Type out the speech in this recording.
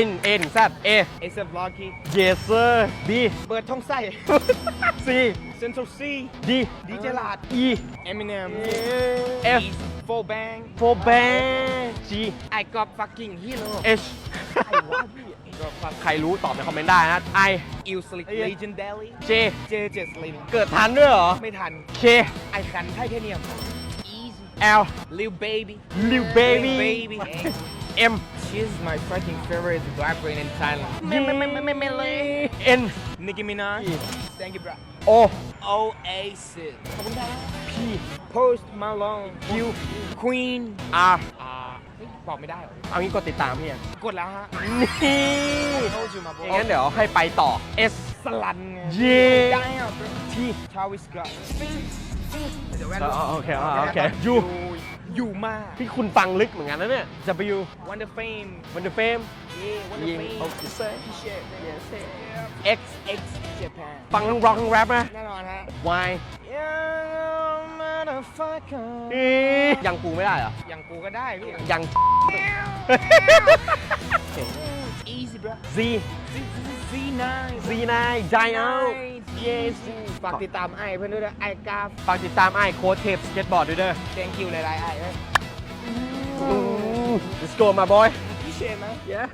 ปิน A ถึง Z A เอเซฟลอกี Yes sir B เปิดท้องไส้ C เซนทรัลซี D ดีเจลาด E เอมิเนม F โฟแบง for bang G ไอ้ก็ฟักกิ้งฮีโร่ H ใครรู้ตอบในคอมเมนต์ได้นะ I อิลสลิกไอ้เหี้ยเลเจนเดลี่ J เจเจสลินเกิดทันด้วยเหรอ ไม่ทัน K ไอคันไทเทเนียม easy L Lil Baby Lil Baby Baby M she's my fucking favorite rapper in Thailand N Nicki Minaj thank you bro O Oasis ขอบคุณครับ P Post Malone Q Queen R อ่าเฮ้ยบอกไม่ได้เหรอ เอางี้กดติดตามพี่อ่ะ กดแล้วฮะ นี่ Told you my boy งั้นเดี๋ยวให้ไปต่อ S สลันไง เย้ ได้อ่ะ T ชาวิสกอตเดี๋ยวแว่นอ๋อโอเคอ๋อโอเคอยูยู่อยู่มากที่คุณฟังลึกเหมือนกันนะเนี่ย W Wonder Fame Wonder Fame yeah Wonder ยิง Fame โอเค Shit yes X X Japan ฟังทั้งร็อกทั้งแรปนะแน่นอนฮะ Y Yeah motherfucker อียังกูไม่ได้เหรออย่างกูก็ได้พี่ยัง Easy bro Z Z9 Z9 Die Out Yes ฝากติดตามไอ้เพื่อนด้วยนะไอ้กราฟฝากติดตามไอ้โค้ดเทปสเก็ตบอร์ดด้วยเด้อ thank you หลายๆไอ้เว้ย Let's go my boy พี่เชนนะ Yeah